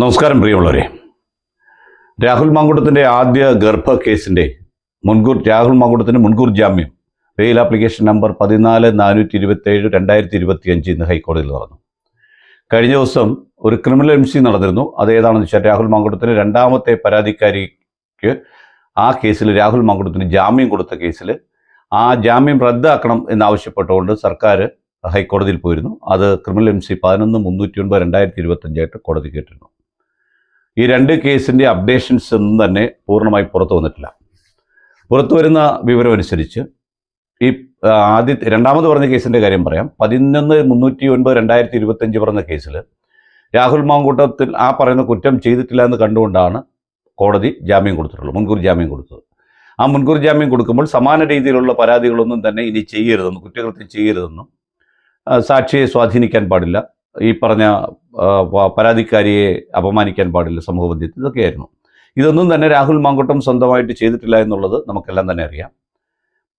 നമസ്കാരം പ്രിയമുള്ളവരെ. രാഹുൽ മാങ്കുട്ടത്തിന്റെ ആദ്യ ഗർഭ കേസിന്റെ മുൻകൂർ രാഹുൽ മാങ്കുട്ടത്തിന് മുൻകൂർ ജാമ്യം ബെയിൽ ആപ്ലിക്കേഷൻ നമ്പർ പതിനാല് നാനൂറ്റി ഇരുപത്തേഴ് രണ്ടായിരത്തി ഇരുപത്തി അഞ്ച് ഇന്ന് ഹൈക്കോടതിയിൽ നടന്നു കഴിഞ്ഞ ദിവസം ഒരു ക്രിമിനൽ എം സി നടന്നിരുന്നു. അത് ഏതാണെന്ന് വെച്ചാൽ രാഹുൽ മാങ്കുട്ടത്തിന് രണ്ടാമത്തെ പരാതിക്കാരിക്ക് ആ കേസിൽ രാഹുൽ മാങ്കുട്ടത്തിന് ജാമ്യം കൊടുത്ത കേസിൽ ആ ജാമ്യം റദ്ദാക്കണം എന്നാവശ്യപ്പെട്ടുകൊണ്ട് സർക്കാർ ഹൈക്കോടതിയിൽ പോയിരുന്നു. അത് ക്രിമിനൽ എം സി പതിനൊന്ന് മുന്നൂറ്റി ഒൻപത് രണ്ടായിരത്തി ഇരുപത്തഞ്ചായിട്ട് കോടതി കേട്ടിരുന്നു. ഈ രണ്ട് കേസിന്റെ അപ്ഡേഷൻസ് ഒന്നും തന്നെ പൂർണമായി പുറത്തു വന്നിട്ടില്ല. പുറത്തു വരുന്ന വിവരം അനുസരിച്ച് ഈ ആദ്യ രണ്ടാമത് പറഞ്ഞ കേസിന്റെ കാര്യം പറയാം. പതിനൊന്ന് മുന്നൂറ്റി ഒൻപത് രണ്ടായിരത്തി ഇരുപത്തഞ്ച് പറഞ്ഞ കേസിൽ രാഹുൽ മാങ്കൂട്ടത്തിൽ ആ പറയുന്ന കുറ്റം ചെയ്തിട്ടില്ല എന്ന് കണ്ടുകൊണ്ടാണ് കോടതി ജാമ്യം കൊടുത്തിട്ടുള്ളത് മുൻകൂർ ജാമ്യം കൊടുത്തത്. ആ മുൻകൂർ ജാമ്യം കൊടുക്കുമ്പോൾ സമാന രീതിയിലുള്ള പരാതികളൊന്നും തന്നെ ഇനി ചെയ്യരുതെന്നും കുറ്റകൃത്യം ചെയ്യരുതെന്നും സാക്ഷിയെ സ്വാധീനിക്കാൻ പാടില്ല. ഈ പറഞ്ഞ പരാതിക്കാരിയെ അപമാനിക്കാൻ പാടില്ല സമൂഹബന്ധിത്ത് ഇതൊക്കെയായിരുന്നു. ഇതൊന്നും തന്നെ രാഹുൽ മാങ്കുട്ടം സ്വന്തമായിട്ട് ചെയ്തിട്ടില്ല എന്നുള്ളത് നമുക്കെല്ലാം തന്നെ അറിയാം.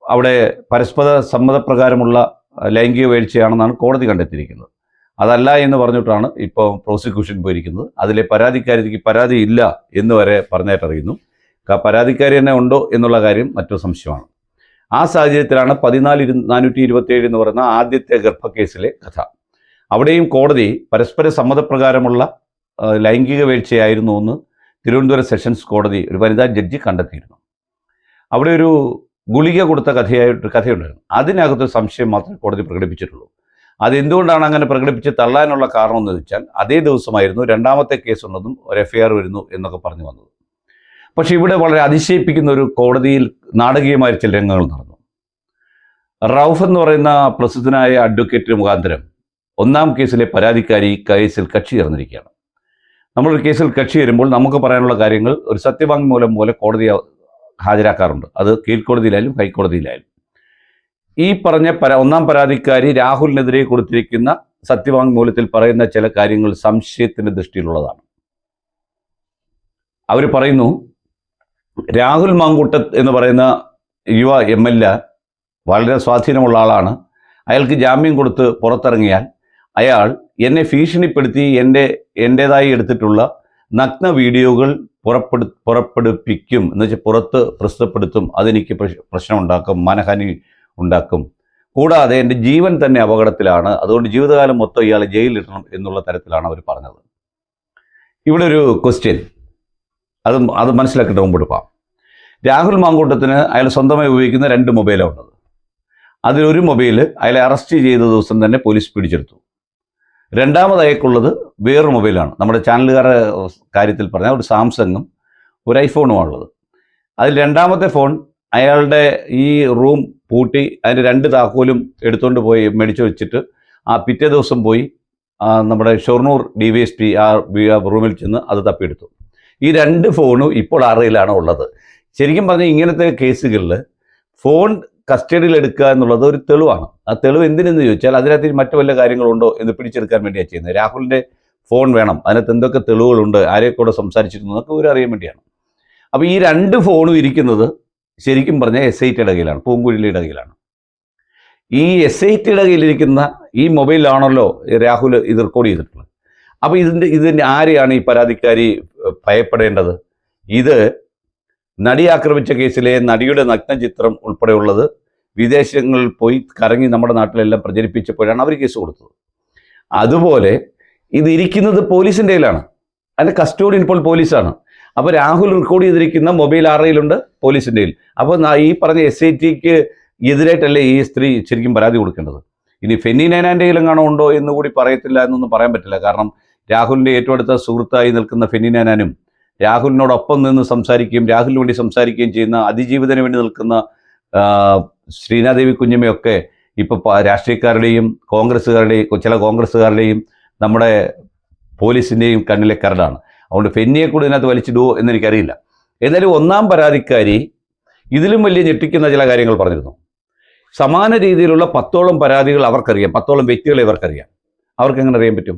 അവിടെ പരസ്പര സമ്മതപ്രകാരമുള്ള ലൈംഗിക വീഴ്ചയാണെന്നാണ് കോടതി കണ്ടെത്തിയിരിക്കുന്നത്. അതല്ല എന്ന് പറഞ്ഞിട്ടാണ് ഇപ്പോൾ പ്രോസിക്യൂഷൻ പോയിരിക്കുന്നത്. അതിലെ പരാതിക്കാരിക്ക് പരാതി ഇല്ല എന്ന് വരെ പറഞ്ഞിട്ടറിയുന്നു പരാതിക്കാരി തന്നെ ഉണ്ടോ എന്നുള്ള കാര്യം മറ്റൊരു സംശയമാണ്. ആ സാഹചര്യത്തിലാണ് പതിനാല് നാനൂറ്റി ഇരുപത്തിയേഴ് എന്ന് പറയുന്ന ആദ്യത്തെ ഗർഭക്കേസിലെ കഥ. അവിടെയും കോടതി പരസ്പര സമ്മതപ്രകാരമുള്ള ലൈംഗിക വീഴ്ചയായിരുന്നു എന്ന് തിരുവനന്തപുരം സെഷൻസ് കോടതി ഒരു വനിതാ ജഡ്ജി കണ്ടെത്തിയിരുന്നു. അവിടെ ഒരു ഗുളിക കൊടുത്ത കഥയായിട്ട് കഥയുണ്ടായിരുന്നു. അതിനകത്ത് സംശയം മാത്രമേ കോടതി പ്രകടിപ്പിച്ചിട്ടുള്ളൂ. അതെന്തുകൊണ്ടാണ് അങ്ങനെ പ്രകടിപ്പിച്ച് തള്ളാനുള്ള കാരണം എന്ന് വെച്ചാൽ അതേ ദിവസമായിരുന്നു രണ്ടാമത്തെ കേസ് ഉള്ളതും ഒരു എഫ്ഐആർ വരുന്നു എന്നൊക്കെ പറഞ്ഞു വന്നത്. പക്ഷേ ഇവിടെ വളരെ അതിശയിപ്പിക്കുന്ന ഒരു കോടതിയിൽ നാടകീയമായ ചില രംഗങ്ങൾ നടന്നു. റൌഫ് എന്ന് പറയുന്ന പ്രസിദ്ധനായ അഡ്വക്കേറ്റ് മുഖാന്തരം ഒന്നാം കേസിലെ പരാതിക്കാരി കേസിൽ കക്ഷി ചേർന്നിരിക്കുകയാണ്. നമ്മളൊരു കേസിൽ കക്ഷി വരുമ്പോൾ നമുക്ക് പറയാനുള്ള കാര്യങ്ങൾ ഒരു സത്യവാങ്മൂലം പോലെ കോടതി ഹാജരാക്കാറുണ്ട്. അത് കീഴ്ക്കോടതിയിലായാലും ഹൈക്കോടതിയിലായാലും. ഈ പറഞ്ഞ പര ഒന്നാം പരാതിക്കാരി രാഹുലിനെതിരെ കൊടുത്തിരിക്കുന്ന സത്യവാങ്മൂലത്തിൽ പറയുന്ന ചില കാര്യങ്ങൾ സംശയത്തിന്റെ ദൃഷ്ടിയിലുള്ളതാണ്. അവർ പറയുന്നു രാഹുൽ മാങ്കൂട്ട എന്ന് പറയുന്ന യുവ എം എൽ എ വളരെ സ്വാധീനമുള്ള ആളാണ്. അയാൾക്ക് ജാമ്യം കൊടുത്ത് പുറത്തിറങ്ങിയാൽ അയാൾ എന്നെ ഭീഷണിപ്പെടുത്തി എന്റെ എന്റേതായി എടുത്തിട്ടുള്ള നഗ്ന വീഡിയോകൾ പുറപ്പെടു പുറപ്പെടുപ്പിക്കും. എന്ന് വെച്ചാൽ പുറത്ത് പ്രസിദ്ധപ്പെടുത്തും അതെനിക്ക് പ്രശ്നം ഉണ്ടാക്കും മനഹാനി ഉണ്ടാക്കും. കൂടാതെ എന്റെ ജീവൻ തന്നെ അപകടത്തിലാണ്. അതുകൊണ്ട് ജീവിതകാലം മൊത്തം ഇയാളെ ജയിലിലിടണം എന്നുള്ള തരത്തിലാണ് അവർ പറഞ്ഞത്. ഇവിടെ ഒരു ക്വസ്റ്റ്യൻ അത് അത് മനസ്സിലാക്കിയിട്ട് മുമ്പ് പോകാം. രാഹുൽ മാങ്കൂട്ടത്തിന് അയാൾ സ്വന്തമായി ഉപയോഗിക്കുന്ന രണ്ട് മൊബൈലാണ് ഉള്ളത്. അതിലൊരു മൊബൈൽ അയാളെ അറസ്റ്റ് ചെയ്ത ദിവസം തന്നെ പോലീസ് പിടിച്ചെടുത്തു. രണ്ടാമത് അയാൾക്കുള്ളത് വേറൊരു മൊബൈലാണ്. നമ്മുടെ ചാനലുകാരുടെ കാര്യത്തിൽ പറഞ്ഞാൽ ഒരു സാംസങ്ങും ഒരു ഐഫോണുമാണുള്ളത്. അതിൽ രണ്ടാമത്തെ ഫോൺ അയാളുടെ ഈ റൂം പൂട്ടി അതിന്റെ രണ്ട് താക്കോലും എടുത്തുകൊണ്ട് പോയി മേടിച്ചു വെച്ചിട്ട് ആ പിറ്റേ ദിവസം പോയി നമ്മുടെ Shoranur D V S P ആ റൂമിൽ ചെന്ന് അത് തപ്പിയെടുത്തു. ഈ രണ്ട് ഫോണും ഇപ്പോൾ ആറയിലാണ് ഉള്ളത്. ശരിക്കും പറഞ്ഞാൽ ഇങ്ങനത്തെ കേസുകളിൽ ഫോൺ കസ്റ്റഡിയിൽ എടുക്കുക എന്നുള്ളത് ഒരു തെളിവാണ്. ആ തെളിവ് എന്തിനെന്ന് ചോദിച്ചാൽ അതിനകത്ത് മറ്റു വല്ല കാര്യങ്ങളുണ്ടോ എന്ന് പിടിച്ചെടുക്കാൻ വേണ്ടിയാണ് ചെയ്യുന്നത്. രാഹുലിന്റെ ഫോൺ വേണം. അതിനകത്ത് എന്തൊക്കെ തെളിവുകളുണ്ട്? ആരെക്കൂടെ സംസാരിച്ചിരുന്നു എന്നൊക്കെ ഒരു അറിയാൻ വേണ്ടിയാണ്. അപ്പോൾ ഈ രണ്ട് ഫോണും ഇരിക്കുന്നത് ശരിക്കും പറഞ്ഞാൽ എസ് ഐ പൂങ്കുഴിലിയുടെ കയ്യിലാണ്. ഈ എസ് ഐ ടിയുടെ കയ്യിലിരിക്കുന്ന ഈ മൊബൈലിലാണല്ലോ രാഹുൽ ഇത് റെക്കോർഡ് ചെയ്തിട്ടുള്ളത്. അപ്പോൾ ഇതിന്റെ ഇതിന്റെ ആരെയാണ് ഈ പരാതിക്കാരി ഭയപ്പെടേണ്ടത്? ഇത് നടി ആക്രമിച്ച കേസിലെ നടിയുടെ നഗ്നചിത്രം ഉൾപ്പെടെയുള്ളത് വിദേശങ്ങളിൽ പോയി കറങ്ങി നമ്മുടെ നാട്ടിലെല്ലാം പ്രചരിപ്പിച്ചപ്പോഴാണ് അവർ കേസ് കൊടുത്തത്. അതുപോലെ ഇത് ഇരിക്കുന്നത് പോലീസിന്റെ കയ്യിലാണ്. അതിന്റെ കസ്റ്റോഡിയൻ ഇപ്പോൾ പോലീസാണ്. അപ്പോൾ രാഹുൽ റെക്കോർഡ് ചെയ്തിരിക്കുന്ന മൊബൈൽ ആറയിലുണ്ട് പോലീസിന്റെ കയ്യിൽ. അപ്പോൾ ഈ പറഞ്ഞ എസ് ഐ ടിക്ക് എതിരായിട്ടല്ലേ ഈ സ്ത്രീ ശരിക്കും പരാതി കൊടുക്കേണ്ടത്? ഇനി ഫെന്നി നൈനാന്റെ കയ്യിലെങ്ങാണോ ഉണ്ടോ എന്ന് കൂടി പറയത്തില്ല എന്നൊന്നും പറയാൻ പറ്റില്ല. കാരണം രാഹുലിന്റെ ഏറ്റവും അടുത്ത സുഹൃത്തായി നിൽക്കുന്ന ഫെന്നി നൈനാനും രാഹുലിനോടൊപ്പം നിന്ന് സംസാരിക്കുകയും രാഹുലിന് വേണ്ടി സംസാരിക്കുകയും ചെയ്യുന്ന അതിജീവിതന് വേണ്ടി നിൽക്കുന്ന ശ്രീനാദേവി കുഞ്ഞമ്മയൊക്കെ ഇപ്പോൾ രാഷ്ട്രീയക്കാരുടെയും കോൺഗ്രസ്സുകാരുടെയും ചില കോൺഗ്രസ്സുകാരുടെയും നമ്മുടെ പോലീസിന്റെയും കണ്ണിലെ കരടാണ്. അതുകൊണ്ട് ഫെന്നിയെ കൂടെ ഇതിനകത്ത് വലിച്ചിടുവോ എന്ന് എനിക്കറിയില്ല എന്നാലും ഒന്നാം പരാതിക്കാരി ഇതിലും വലിയ ഞെട്ടിക്കുന്ന ചില കാര്യങ്ങൾ പറഞ്ഞിരുന്നു. സമാന രീതിയിലുള്ള പത്തോളം പരാതികൾ അവർക്കറിയാം. പത്തോളം വ്യക്തികളെ ഇവർക്കറിയാം. അവർക്ക് എങ്ങനെ അറിയാൻ പറ്റും?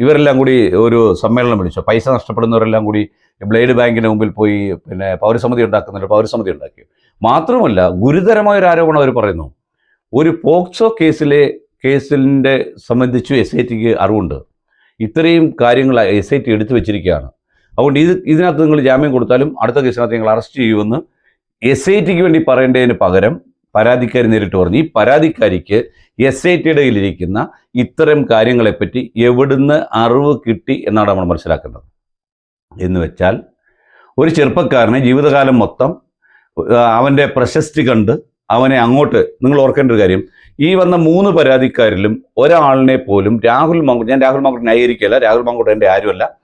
ഇവരെല്ലാം കൂടി ഒരു സമ്മേളനം വിളിച്ചു. പൈസ നഷ്ടപ്പെടുന്നവരെല്ലാം കൂടി ബ്ലേഡ് ബാങ്കിന്റെ മുമ്പിൽ പോയി പിന്നെ പൗരസമിതി ഉണ്ടാക്കുന്നുണ്ട്. പൗരസമിതി ഉണ്ടാക്കി മാത്രമല്ല ഗുരുതരമായ ഒരു ആരോപണം അവർ പറയുന്നു. ഒരു പോക്സോ കേസിലെ കേസിന്റെ സംബന്ധിച്ചു എസ് ഐ ടിക്ക് അറിവുണ്ട്. ഇത്രയും കാര്യങ്ങൾ എസ് ഐ ടി എടുത്തു വെച്ചിരിക്കുകയാണ്. അതുകൊണ്ട് ഇത് ഇതിനകത്ത് നിങ്ങൾ ജാമ്യം കൊടുത്താലും അടുത്ത കേസിനകത്ത് നിങ്ങൾ അറസ്റ്റ് ചെയ്യുമെന്ന് എസ് ഐ ടിക്ക് വേണ്ടി പറയേണ്ടതിന് പകരം പരാതിക്കാരി നേരിട്ട് പറഞ്ഞു. ഈ പരാതിക്കാരിക്ക് എസ് ഐ ടിയുടെ കയ്യിലിരിക്കുന്ന ഇത്തരം കാര്യങ്ങളെപ്പറ്റി എവിടുന്ന് അറിവ് കിട്ടി എന്നാണ് നമ്മൾ മനസ്സിലാക്കേണ്ടത്. എന്ന് വെച്ചാൽ ഒരു ചെറുപ്പക്കാരനെ ജീവിതകാലം മൊത്തം അവന്റെ പ്രശസ്തി കണ്ട് അവനെ അങ്ങോട്ട് നിങ്ങൾ ഓർക്കേണ്ട ഒരു കാര്യം. ഈ വന്ന മൂന്ന് പരാതിക്കാരിലും ഒരാളിനെ പോലും രാഹുൽ മങ്കുട്ട് ഞാൻ രാഹുൽ മങ്കുട്ട് ന്യായീകരിക്കുകയല്ല രാഹുൽ മങ്കുട്ട് എന്റെ ആരുമല്ല.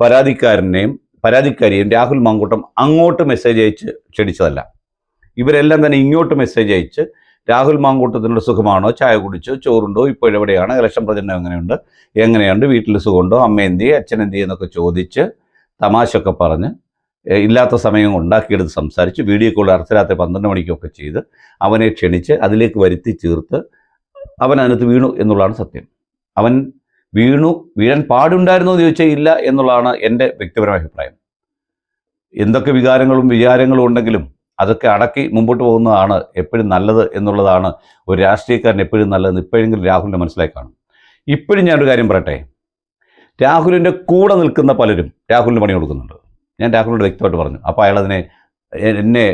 പരാതിക്കാരനെയും പരാതിക്കാരിയും രാഹുൽ മങ്കുട്ടം അങ്ങോട്ട് മെസ്സേജ് അയച്ച് ക്ഷണിച്ചതല്ല. ഇവരെല്ലാം തന്നെ ഇങ്ങോട്ട് മെസ്സേജ് അയച്ച് രാഹുൽ മാങ്കൂട്ടത്തിനോട് സുഖമാണോ? ചായ കുടിച്ചോ? ചോറുണ്ടോ? ഇപ്പോൾ എവിടെയാണ്? ഇലക്ഷൻ പ്രചരണം എങ്ങനെയുണ്ട്? എങ്ങനെയുണ്ട്? വീട്ടിൽ സുഖമുണ്ടോ? അമ്മ എന്തി അച്ഛൻ എന്തി എന്നൊക്കെ ചോദിച്ച് തമാശയൊക്കെ പറഞ്ഞ് ഇല്ലാത്ത സമയം ഉണ്ടാക്കിയെടുത്ത് സംസാരിച്ച് വീഡിയോ കോൾ അർദ്ധരാത്രി പന്ത്രണ്ട് മണിക്കൊക്കെ ചെയ്ത് അവനെ ക്ഷണിച്ച് അതിലേക്ക് വരുത്തി ചേർത്ത് അവൻ അതിനകത്ത് വീണു എന്നുള്ളതാണ് സത്യം. അവൻ വീണു വീഴാൻ പാടുണ്ടായിരുന്നോ എന്ന് ചോദിച്ചാൽ ഇല്ല എന്നുള്ളതാണ് എന്റെ വ്യക്തിപരമായ അഭിപ്രായം. എന്തൊക്കെ വികാരങ്ങളും വിചാരങ്ങളും ഉണ്ടെങ്കിലും അതൊക്കെ അടക്കി മുമ്പോട്ട് പോകുന്നതാണ് എപ്പോഴും നല്ലത് എന്നുള്ളതാണ് ഒരു രാഷ്ട്രീയക്കാരൻ എപ്പോഴും നല്ലതെന്ന് ഇപ്പോഴെങ്കിലും രാഹുലിന്റെ മനസ്സിലായി കാണും. ഇപ്പോഴും ഞാനൊരു കാര്യം പറയട്ടെ. രാഹുലിന്റെ കൂടെ നിൽക്കുന്ന പലരും രാഹുലിന് പണി കൊടുക്കുന്നുണ്ട്. ഞാൻ രാഹുലിനോട് വ്യക്തമായിട്ട് പറഞ്ഞു. അപ്പോൾ അയാൾ അതിനെ എന്നെ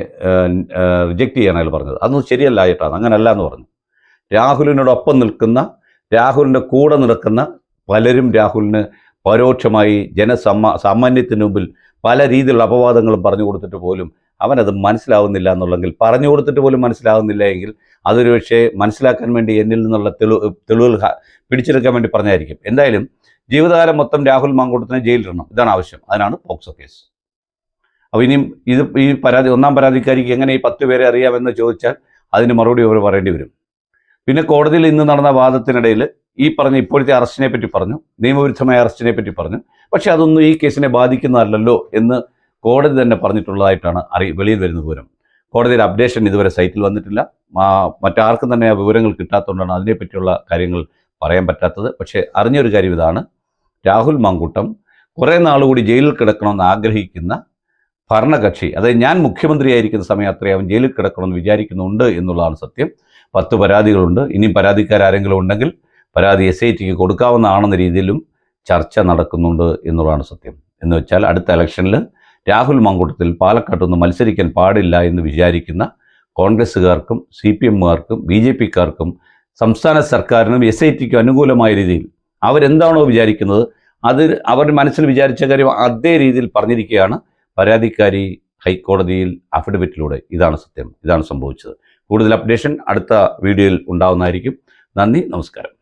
റിജക്റ്റ് ചെയ്യാൻ അയാൾ പറഞ്ഞത്. അതൊന്നും ശരിയല്ല ആയിട്ടാണ് അങ്ങനല്ല എന്ന് പറഞ്ഞു. രാഹുലിനോടൊപ്പം നിൽക്കുന്ന രാഹുലിന്റെ കൂടെ നിൽക്കുന്ന പലരും രാഹുലിന് പരോക്ഷമായി ജനസമ്മ സാമാന്യത്തിന് മുമ്പിൽ പല രീതിയിലുള്ള അപവാദങ്ങളും പറഞ്ഞു കൊടുത്തിട്ട് പോലും അവനത് മനസ്സിലാവുന്നില്ല എന്നുള്ളെങ്കിൽ പറഞ്ഞു കൊടുത്തിട്ട് പോലും മനസ്സിലാവുന്നില്ല എങ്കിൽ അതൊരു പക്ഷേ മനസ്സിലാക്കാൻ വേണ്ടി എന്നിൽ നിന്നുള്ള തെളിവ് തെളിവുകൾ പിടിച്ചെടുക്കാൻ വേണ്ടി പറഞ്ഞായിരിക്കും. എന്തായാലും ജീവിതകാലം മൊത്തം രാഹുൽ മാങ്കൂട്ടത്തിനെ ജയിലിടണം ഇതാണ് ആവശ്യം. അതിനാണ് പോക്സോ കേസ്. അപ്പോൾ ഇനിയും ഇത് ഈ പരാതി ഒന്നാം പരാതിക്കാരിക്ക് എങ്ങനെ ഈ പത്ത് പേരെ അറിയാമെന്ന് ചോദിച്ചാൽ അതിന് മറുപടി അവർ പറയേണ്ടി വരും. പിന്നെ കോടതിയിൽ ഇന്ന് നടന്ന വാദത്തിനിടയിൽ ഈ പറഞ്ഞ ഇപ്പോഴത്തെ അറസ്റ്റിനെ പറ്റി പറഞ്ഞു നിയമവിരുദ്ധമായ അറസ്റ്റിനെ പറ്റി പറഞ്ഞു. പക്ഷേ അതൊന്നും ഈ കേസിനെ ബാധിക്കുന്നതല്ലല്ലോ എന്ന് കോടതി തന്നെ പറഞ്ഞിട്ടുള്ളതായിട്ടാണ് അറി വെളിയിൽ വരുന്ന വിവരം. കോടതിയുടെ അപ്ഡേഷൻ ഇതുവരെ സൈറ്റിൽ വന്നിട്ടില്ല. മറ്റാർക്കും തന്നെ ആ വിവരങ്ങൾ കിട്ടാത്തതുകൊണ്ടാണ് അതിനെപ്പറ്റിയുള്ള കാര്യങ്ങൾ പറയാൻ പറ്റാത്തത്. പക്ഷേ അറിഞ്ഞൊരു കാര്യം ഇതാണ് രാഹുൽ മാങ്കൂട്ടം കുറേ നാളുകൂടി ജയിലിൽ കിടക്കണമെന്ന് ആഗ്രഹിക്കുന്ന ഭരണകക്ഷി അതായത് ഞാൻ മുഖ്യമന്ത്രിയായിരിക്കുന്ന സമയം അത്രയും അവൻ ജയിലിൽ കിടക്കണമെന്ന് വിചാരിക്കുന്നുണ്ട് എന്നുള്ളതാണ് സത്യം. പത്ത് പരാതികളുണ്ട്. ഇനിയും പരാതിക്കാരെങ്കിലും ഉണ്ടെങ്കിൽ പരാതി എസ് ഐ ടിക്ക് കൊടുക്കാവുന്നതാണെന്ന രീതിയിലും ചർച്ച നടക്കുന്നുണ്ട് എന്നുള്ളതാണ് സത്യം. എന്ന് വെച്ചാൽ അടുത്ത ഇലക്ഷനിൽ രാഹുൽ മങ്കൂട്ടത്തിൽ പാലക്കാട്ടൊന്നും മത്സരിക്കാൻ പാടില്ല എന്ന് വിചാരിക്കുന്ന കോൺഗ്രസ്സുകാർക്കും സി പി എമ്മുകാർക്കും ബി ജെ പിക്കാർക്കും സംസ്ഥാന സർക്കാരിനും എസ് ഐ ടിക്കും അനുകൂലമായ രീതിയിൽ അവരെന്താണോ വിചാരിക്കുന്നത് അത് അവർ മനസ്സിൽ വിചാരിച്ച കാര്യം അതേ രീതിയിൽ പറഞ്ഞിരിക്കുകയാണ്. പരാതിക്കാരി ഹൈക്കോടതിയിൽ അഫിഡവിറ്റിലൂടെ ഇതാണ് സത്യം ഇതാണ് സംഭവിച്ചത്. കൂടുതൽ അപ്ഡേഷൻ അടുത്ത വീഡിയോയിൽ ഉണ്ടാവുന്നതായിരിക്കും. നന്ദി നമസ്കാരം.